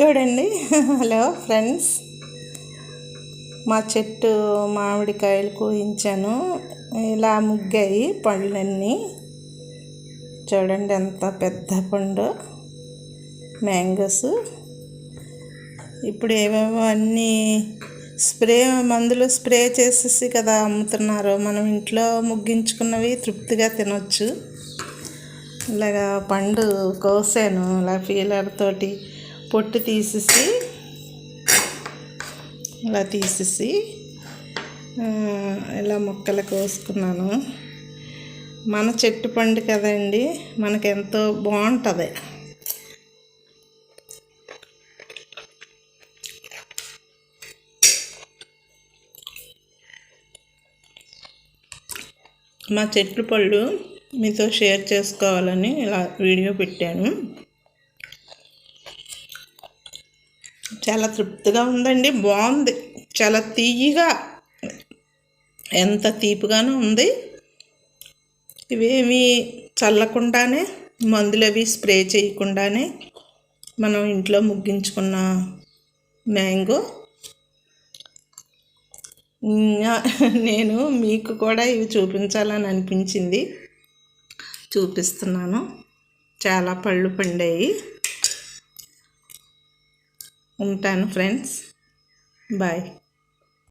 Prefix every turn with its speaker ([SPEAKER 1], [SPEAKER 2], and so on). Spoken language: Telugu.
[SPEAKER 1] చూడండి. Hello friends. మా చెట్టు మామిడికాయలు కోయించాను. ఇలా ముగ్గాయి పండ్లన్నీ చూడండి ఎంత పెద్ద పండు. మ్యాంగోస్. ఇప్పుడు ఏవేవో అన్నీ స్ప్రే మందులు స్ప్రే చేసేసి కదా అమ్ముతున్నారు. మనం ఇంట్లో ముగ్గించుకున్నవి తృప్తిగా తినొచ్చు. ఇలాగా పండు కోసాను ఇలా ఫీలర్ తోటి. పొట్టు తీసేసి ఇలా తీసేసి ఇలా ముక్కలు కోసుకున్నాను. మన చెట్టు పండు కదండి మనకు ఎంతో బాగుంటుంది. మా చెట్లు పళ్ళు మీతో షేర్ చేసుకోవాలని ఇలా వీడియో పెట్టాను. చాలా తృప్తిగా ఉందండి. బాగుంది. చాలా తీయగా ఎంత తీపిగానూ ఉంది. ఇవేమి చల్లకుండానే మందులు అవి స్ప్రే చేయకుండానే మనం ఇంట్లో ముగ్గించుకున్న మ్యాంగో. నేను మీకు కూడా ఇవి చూపించాలని అనిపించింది. చూపిస్తున్నాను. చాలా పళ్ళు పండాయి. ఉంటాను ఫ్రెండ్స్ బాయ్